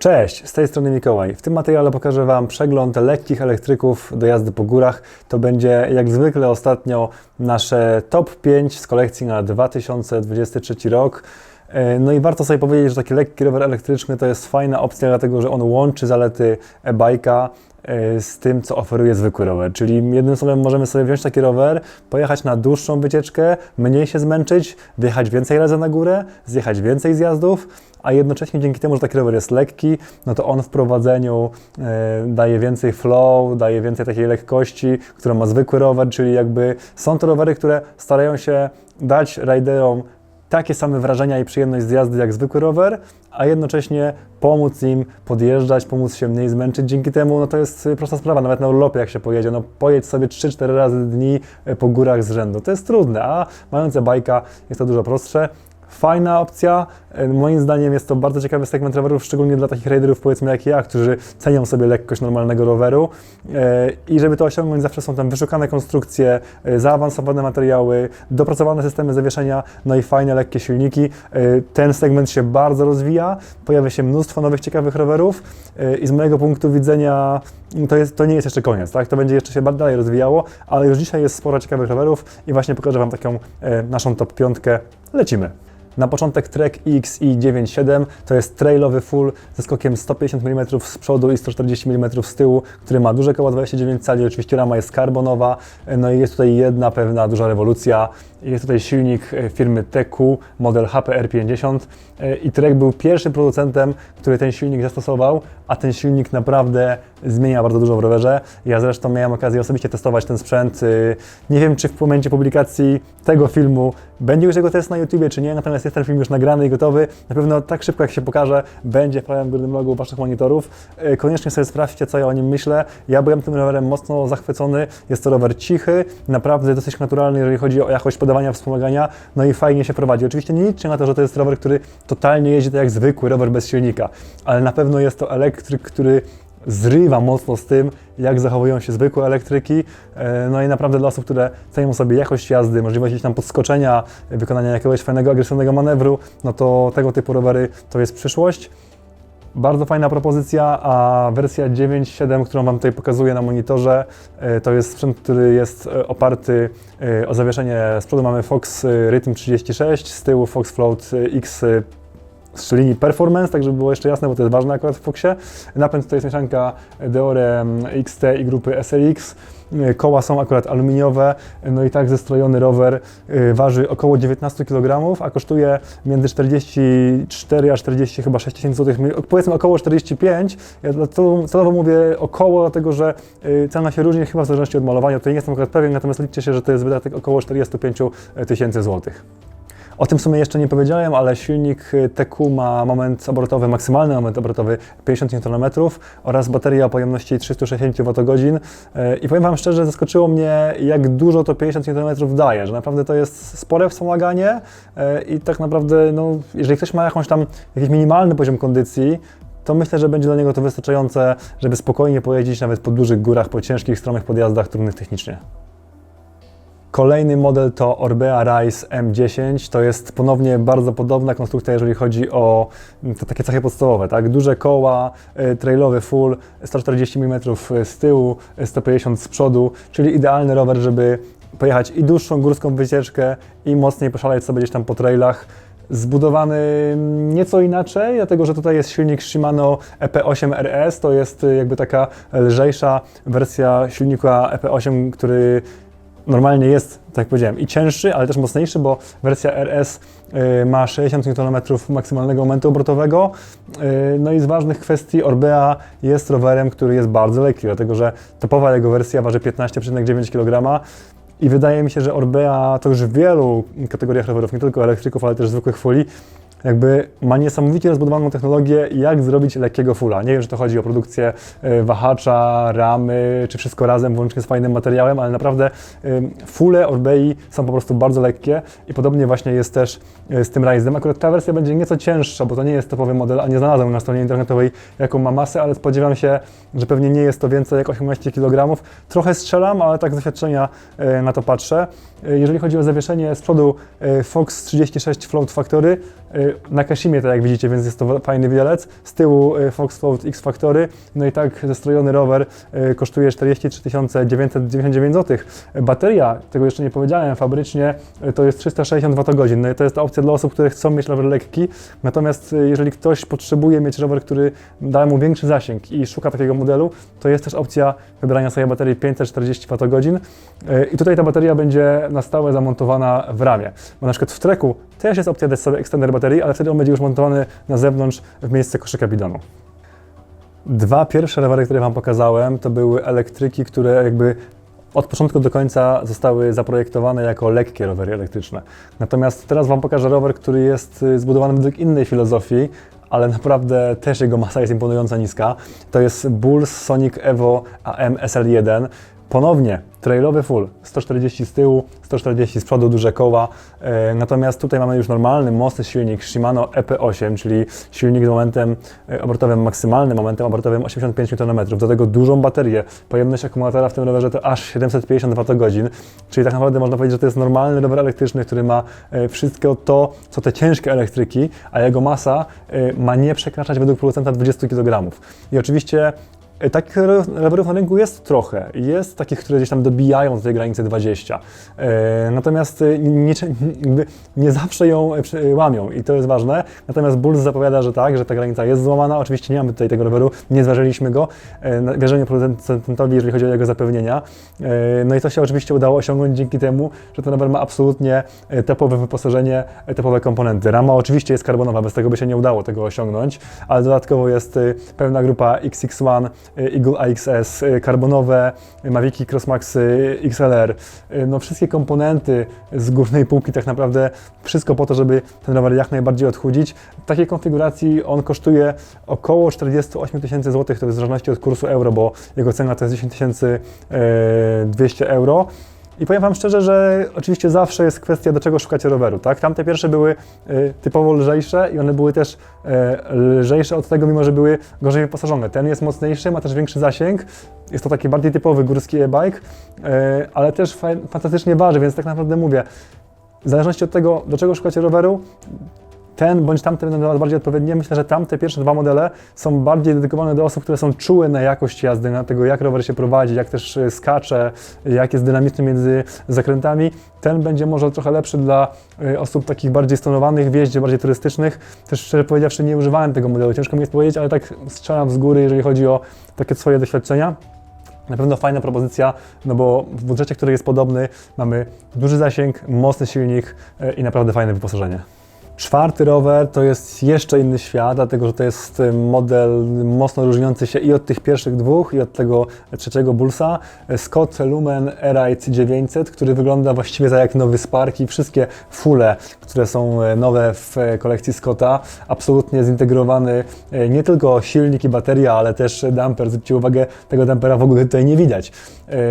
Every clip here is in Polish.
Cześć, z tej strony Mikołaj. W tym materiale pokażę Wam przegląd lekkich elektryków do jazdy po górach. To będzie jak zwykle ostatnio nasze top 5 z kolekcji na 2023 rok. E, No i warto sobie powiedzieć, że taki lekki rower elektryczny to jest fajna opcja, dlatego że on łączy zalety e-bike'a e, z tym, co oferuje zwykły rower. Czyli jednym słowem możemy sobie wziąć taki rower, pojechać na dłuższą wycieczkę, mniej się zmęczyć, wjechać więcej razy na górę, zjechać więcej zjazdów, a jednocześnie dzięki temu, że taki rower jest lekki, no to on w prowadzeniu e, daje więcej flow, daje więcej takiej lekkości, którą ma zwykły rower, czyli jakby są to rowery, które starają się dać riderom takie same wrażenia i przyjemność z jazdy jak zwykły rower, a jednocześnie pomóc im podjeżdżać, pomóc się mniej zmęczyć. Dzięki temu no to jest y, prosta sprawa, nawet na urlopie jak się pojedzie, no pojedź sobie 3-4 razy dni y, po górach z rzędu. To jest trudne, a mając e-bajka jest to dużo prostsze. Fajna opcja. E, Moim zdaniem jest to bardzo ciekawy segment rowerów, szczególnie dla takich riderów powiedzmy jak ja, którzy cenią sobie lekkość normalnego roweru. E, I żeby to osiągnąć, zawsze są tam wyszukane konstrukcje, e, zaawansowane materiały, dopracowane systemy zawieszenia, no i fajne, lekkie silniki. Ten segment się bardzo rozwija, pojawia się mnóstwo nowych, ciekawych rowerów i z mojego punktu widzenia to, jest, to nie jest jeszcze koniec, tak? To będzie jeszcze się dalej rozwijało, ale już dzisiaj jest sporo ciekawych rowerów i właśnie pokażę Wam taką naszą top piątkę. Lecimy. Na początek Trek XI97 to jest trailowy full ze skokiem 150 mm z przodu i 140 mm z tyłu, który ma duże koło 29 cali, oczywiście rama jest karbonowa, no i jest tutaj jedna pewna duża rewolucja. Jest tutaj silnik e, firmy TQ, model HPR50 e, i Trek był pierwszym producentem, który ten silnik zastosował, a ten silnik naprawdę zmienia bardzo dużo w rowerze. Ja zresztą miałem okazję osobiście testować ten sprzęt. E, Nie wiem, czy w momencie publikacji tego filmu będzie już jego test na YouTubie, czy nie, natomiast jest ten film już nagrany i gotowy. Na pewno tak szybko, jak się pokaże, będzie w prawym górnym rogu Waszych monitorów. Koniecznie sobie sprawdźcie, co ja o nim myślę. Ja byłem tym rowerem mocno zachwycony. Jest to rower cichy, naprawdę dosyć naturalny, jeżeli chodzi o jakość podawania wspomagania, no i fajnie się prowadzi. Oczywiście nie liczcie na to, że to jest rower, który totalnie jeździ tak jak zwykły rower bez silnika, ale na pewno jest to elektryk, który zrywa mocno z tym, jak zachowują się zwykłe elektryki. E, No i naprawdę dla osób, które cenią sobie jakość jazdy, możliwość gdzieś tam podskoczenia, wykonania jakiegoś fajnego, agresywnego manewru, no to tego typu rowery to jest przyszłość. Bardzo fajna propozycja, a wersja 9.7, którą Wam tutaj pokazuję na monitorze, e, to jest sprzęt, który jest e, oparty e, o zawieszenie. Z przodu mamy Fox Rhythm 36, z tyłu Fox Float X z linii Performance, tak żeby było jeszcze jasne, bo to jest ważne akurat w Foxie. Napęd to jest mieszanka Deore XT i grupy SLX. Koła są akurat aluminiowe, no i tak zestrojony rower e, waży około 19 kg, a kosztuje między 44 a 40 chyba 6 tysięcy złotych, My- powiedzmy około 45. Ja celowo, mówię około, dlatego że e, cena się różni chyba w zależności od malowania, tutaj nie jestem akurat pewien, natomiast liczcie się, że to jest wydatek około 45 tysięcy złotych. O tym w sumie jeszcze nie powiedziałem, ale silnik TQ ma moment obrotowy, maksymalny moment obrotowy 50 Nm oraz bateria o pojemności 360 Wh. I powiem Wam szczerze, zaskoczyło mnie, jak dużo to 50 Nm daje, że naprawdę to jest spore wspomaganie e, i tak naprawdę, no, jeżeli ktoś ma jakąś tam, jakiś minimalny poziom kondycji, to myślę, że będzie dla niego to wystarczające, żeby spokojnie pojeździć nawet po dużych górach, po ciężkich, stromych podjazdach, trudnych technicznie. Kolejny model to Orbea Rise M10. To jest ponownie bardzo podobna konstrukcja, jeżeli chodzi o mm, te takie cechy podstawowe. Tak? Duże koła, y, trailowy full, 140 mm z tyłu, y, 150 z przodu, czyli idealny rower, żeby pojechać i dłuższą górską wycieczkę i mocniej poszaleć sobie gdzieś tam po trailach. Zbudowany nieco inaczej, dlatego że tutaj jest silnik Shimano EP8 RS, to jest y, jakby taka lżejsza wersja silnika EP8, który normalnie jest, tak jak powiedziałem, i cięższy, ale też mocniejszy, bo wersja RS y, ma 60 Nm maksymalnego momentu obrotowego. Y, No i z ważnych kwestii Orbea jest rowerem, który jest bardzo lekki, dlatego że topowa jego wersja waży 15,9 kg. I wydaje mi się, że Orbea to już w wielu kategoriach rowerów, nie tylko elektryków, ale też zwykłych fuli, jakby ma niesamowicie rozbudowaną technologię, jak zrobić lekkiego fula. Nie wiem, czy to chodzi o produkcję e, wahacza, ramy, czy wszystko razem, włącznie z fajnym materiałem, ale naprawdę fule Orbei są po prostu bardzo lekkie i podobnie właśnie jest też e, z tym Rise'em. Akurat ta wersja będzie nieco cięższa, bo to nie jest topowy model, a nie znalazłem na stronie internetowej, jaką ma masę, ale spodziewam się, że pewnie nie jest to więcej jak 18 kg. Trochę strzelam, ale tak z doświadczenia e, na to patrzę. Jeżeli chodzi o zawieszenie z przodu Fox 36 Float Factory, na Kashimie, tak jak widzicie, więc jest to fajny wielec. Z tyłu y, Fox Float X Factory, no i tak zestrojony rower y, kosztuje 43 999 zł. Bateria, tego jeszcze nie powiedziałem, fabrycznie y, to jest 360 Wh. No i to jest ta opcja dla osób, które chcą mieć rower lekki. Natomiast jeżeli ktoś potrzebuje mieć rower, który da mu większy zasięg i szuka takiego modelu, to jest też opcja wybrania sobie baterii 540 Wh. I tutaj ta bateria będzie na stałe zamontowana w ramie. Bo na przykład w treku też jest opcja extender baterii, ale wtedy on będzie już montowany na zewnątrz w miejsce koszyka bidonu. Dwa pierwsze rowery, które Wam pokazałem, to były elektryki, które jakby od początku do końca zostały zaprojektowane jako lekkie rowery elektryczne. Natomiast teraz Wam pokażę rower, który jest y, zbudowany według innej filozofii, ale naprawdę też jego masa jest imponująco niska. To jest Bulls Sonic Evo AM SL1. Ponownie trailowy full, 140 z tyłu, 140 z przodu, duże koła. E, natomiast tutaj mamy już normalny, mocny silnik Shimano EP8, czyli silnik z momentem e, obrotowym maksymalnym, momentem obrotowym 85 Nm. Do tego dużą baterię. Pojemność akumulatora w tym rowerze to aż 750 Wh, czyli tak naprawdę można powiedzieć, że to jest normalny rower elektryczny, który ma e, wszystko to, co te ciężkie elektryki, a jego masa ma nie przekraczać według producenta 20 kg. I oczywiście Takich rowerów na rynku jest trochę. Jest takich, które gdzieś tam dobijają do tej granicy 20. E, natomiast e, nie, nie zawsze ją łamią i to jest ważne. Natomiast Bulls zapowiada, że tak, że ta granica jest złamana. Oczywiście nie mamy tutaj tego roweru, nie zważyliśmy go. Wierzymy producentowi, jeżeli chodzi o jego zapewnienia. No i to się oczywiście udało osiągnąć dzięki temu, że ten rower ma absolutnie topowe wyposażenie, topowe komponenty. Rama oczywiście jest karbonowa, bez tego by się nie udało tego osiągnąć, ale dodatkowo jest pełna grupa XX1, Eagle AXS, karbonowe, Maviki Crossmax XLR, no wszystkie komponenty z górnej półki tak naprawdę wszystko po to, żeby ten rower jak najbardziej odchudzić. W takiej konfiguracji on kosztuje około 48 tysięcy złotych, to jest w zależności od kursu euro, bo jego cena to jest 10 200 euro. I powiem Wam szczerze, że oczywiście zawsze jest kwestia, do czego szukacie roweru. Tak? Tamte pierwsze były y, typowo lżejsze i one były też y, lżejsze od tego, mimo że były gorzej wyposażone. Ten jest mocniejszy, ma też większy zasięg. Jest to taki bardziej typowy górski e-bike, y, ale też fantastycznie waży, więc tak naprawdę mówię, w zależności od tego, do czego szukacie roweru, ten bądź tamten będą bardziej odpowiednie. Myślę, że tamte pierwsze dwa modele są bardziej dedykowane do osób, które są czułe na jakość jazdy, na tego, jak rower się prowadzi, jak też e, skacze, jak jest dynamiczny między zakrętami. Ten będzie może trochę lepszy dla e, osób takich bardziej stonowanych w jeździe, bardziej turystycznych. Też szczerze powiedziawszy, nie używałem tego modelu, ciężko mi jest powiedzieć, ale tak strzelam z góry, jeżeli chodzi o takie swoje doświadczenia. Na pewno fajna propozycja, no bo w budżecie, który jest podobny, mamy duży zasięg, mocny silnik e, i naprawdę fajne wyposażenie. Czwarty rower to jest jeszcze inny świat, dlatego że to jest y, model mocno różniący się i od tych pierwszych dwóch, i od tego trzeciego Bullsa. Scott Lumen Airite 900, który wygląda właściwie za jak nowy Spark i wszystkie fule, które są y, nowe w kolekcji Scotta, absolutnie zintegrowany y, nie tylko silnik i bateria, ale też damper. Zwróćcie uwagę, tego dampera w ogóle tutaj nie widać.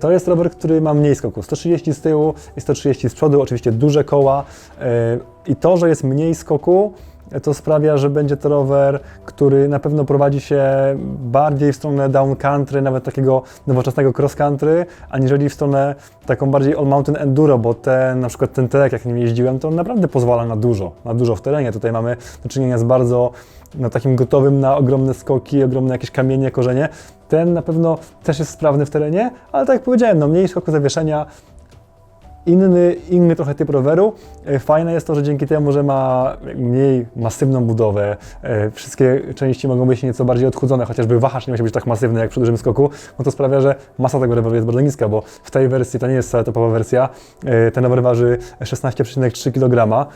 To jest rower, który ma mniej skoku, 130 z tyłu i 130 z przodu, oczywiście duże koła, i to, że jest mniej skoku, to sprawia, że będzie to rower, który na pewno prowadzi się bardziej w stronę down country, nawet takiego nowoczesnego cross country, aniżeli w stronę taką bardziej all mountain enduro, bo ten, na przykład ten trek, jak nim jeździłem, to on naprawdę pozwala na dużo, na dużo w terenie. Tutaj mamy do czynienia z bardzo no, takim gotowym na ogromne skoki, ogromne jakieś kamienie, korzenie. Ten na pewno też jest sprawny w terenie, ale tak jak powiedziałem, no, mniej skoku zawieszenia, inny, inny trochę typ roweru. E, fajne jest to, że dzięki temu, że ma mniej masywną budowę, e, wszystkie części mogą być nieco bardziej odchudzone, chociażby wahacz nie musi być tak masywny jak przy dużym skoku, no to sprawia, że masa tego roweru jest bardzo niska, bo w tej wersji to nie jest wcale topowa wersja. E, ten rower waży 16,3 kg.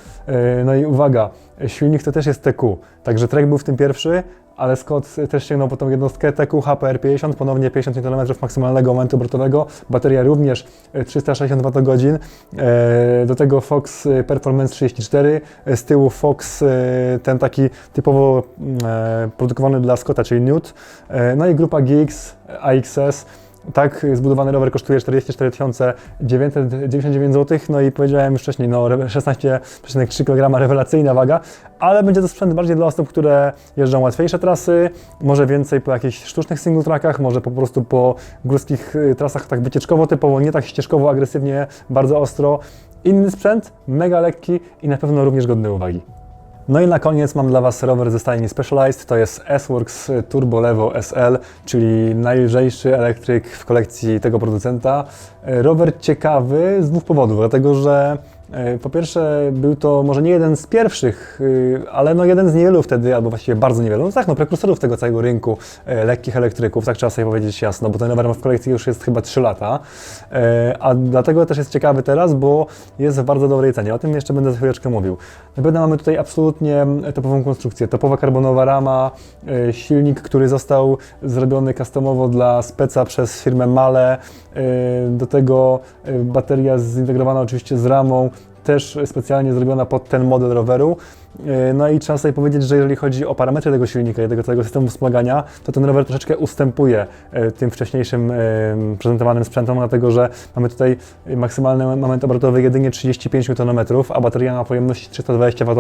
No i uwaga, silnik to też jest TQ, także trek był w tym pierwszy, ale Scott też sięgnął po tą jednostkę TQ HPR 50, ponownie 50 Nm maksymalnego momentu obrotowego, bateria również 360 Wh, e, do tego Fox Performance 34, z tyłu Fox e, ten taki typowo e, produkowany dla Scotta, czyli Newt, no i grupa GX AXS, tak zbudowany rower kosztuje 44 999 zł, no i powiedziałem już wcześniej, no 16,3 kg rewelacyjna waga, ale będzie to sprzęt bardziej dla osób, które jeżdżą łatwiejsze trasy, może więcej po jakichś sztucznych single trackach, może po prostu po górskich y, trasach tak wycieczkowo typowo, nie tak ścieżkowo, agresywnie, bardzo ostro. Inny sprzęt, mega lekki i na pewno również godny uwagi. No i na koniec mam dla Was rower ze stajni Specialized. To jest S-Works Turbo Levo SL, czyli najlżejszy elektryk w kolekcji tego producenta. E, Rower ciekawy z dwóch powodów, dlatego że po pierwsze był to może nie jeden z pierwszych, y, ale no jeden z niewielu wtedy, albo właściwie bardzo niewielu, no tak, no prekursorów tego całego rynku e, lekkich elektryków, tak trzeba sobie powiedzieć jasno, bo ten rower w kolekcji już jest chyba 3 lata, E, a dlatego też jest ciekawy teraz, bo jest w bardzo dobrej cenie. O tym jeszcze będę za chwileczkę mówił. Naprawdę mamy tutaj absolutnie topową konstrukcję, topowa karbonowa rama, e, silnik, który został zrobiony customowo dla speca przez firmę Male, e, do tego e, bateria zintegrowana oczywiście z ramą, też specjalnie zrobiona pod ten model roweru. E, No i trzeba sobie powiedzieć, że jeżeli chodzi o parametry tego silnika i tego całego systemu wspomagania, to ten rower troszeczkę ustępuje e, tym wcześniejszym e, prezentowanym sprzętom, dlatego że mamy tutaj maksymalny moment obrotowy jedynie 35 Nm, a bateria ma pojemność 320 Wh,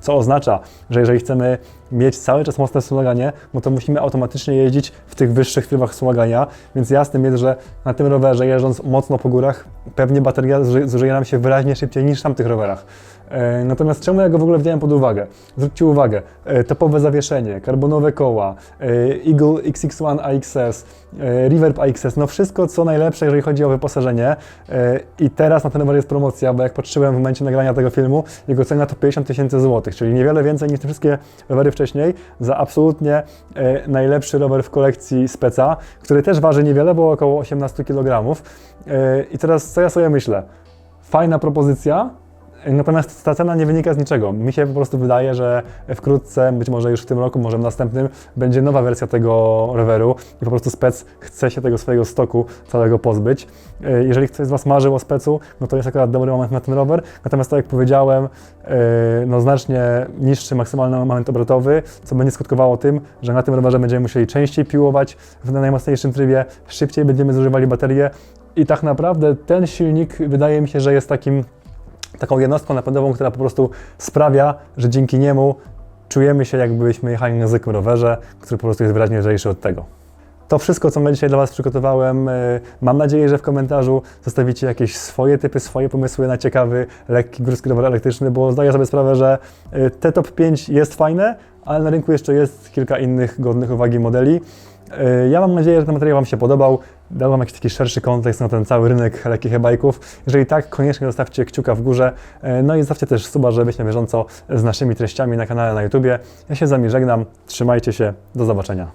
co oznacza, że jeżeli chcemy mieć cały czas mocne wspomaganie, no to musimy automatycznie jeździć w tych wyższych trybach wspomagania, więc jasnym jest, że na tym rowerze jeżdżąc mocno po górach, pewnie bateria zuży- zużyje nam się wyraźnie szybciej niż w tamtych rowerach. E, Natomiast czemu ja go w ogóle wziąłem pod uwagę? Zwróćcie uwagę, e, topowe zawieszenie, karbonowe koła, e, Eagle XX1 AXS, Reverb AXS, no wszystko co najlepsze, jeżeli chodzi o wyposażenie. I teraz na ten rower jest promocja, bo jak patrzyłem w momencie nagrania tego filmu, jego cena to 50 tysięcy złotych, czyli niewiele więcej niż te wszystkie rowery wcześniej, za absolutnie najlepszy rower w kolekcji Speca, który też waży niewiele, bo około 18 kg. I teraz co ja sobie myślę? Fajna propozycja, Natomiast ta cena nie wynika z niczego. Mi się po prostu wydaje, że wkrótce, być może już w tym roku, może w następnym, będzie nowa wersja tego roweru i po prostu spec chce się tego swojego stoku całego pozbyć. E, Jeżeli ktoś z Was marzył o specu, no to jest akurat dobry moment na ten rower. Natomiast tak jak powiedziałem, e, no znacznie niższy maksymalny moment obrotowy, co będzie skutkowało tym, że na tym rowerze będziemy musieli częściej piłować w najmocniejszym trybie, szybciej będziemy zużywali baterię i tak naprawdę ten silnik wydaje mi się, że jest takim taką jednostką napędową, która po prostu sprawia, że dzięki niemu czujemy się, jakbyśmy jechali na zwykłym rowerze, który po prostu jest wyraźnie lżejszy od tego. To wszystko, co ja dzisiaj dla Was przygotowałem. Y, Mam nadzieję, że w komentarzu zostawicie jakieś swoje typy, swoje pomysły na ciekawy, lekki górski rower elektryczny, bo zdaję sobie sprawę, że y, te top 5 jest fajne, ale na rynku jeszcze jest kilka innych godnych uwagi modeli. Y, Ja mam nadzieję, że ten materiał Wam się podobał. Dał Wam jakiś taki szerszy kontekst na ten cały rynek lekkich e-bike'ów. Jeżeli tak, koniecznie zostawcie kciuka w górze. Y, No i zostawcie też suba, żeby być na bieżąco z naszymi treściami na kanale na YouTubie. Ja się z Wami żegnam. Trzymajcie się. Do zobaczenia.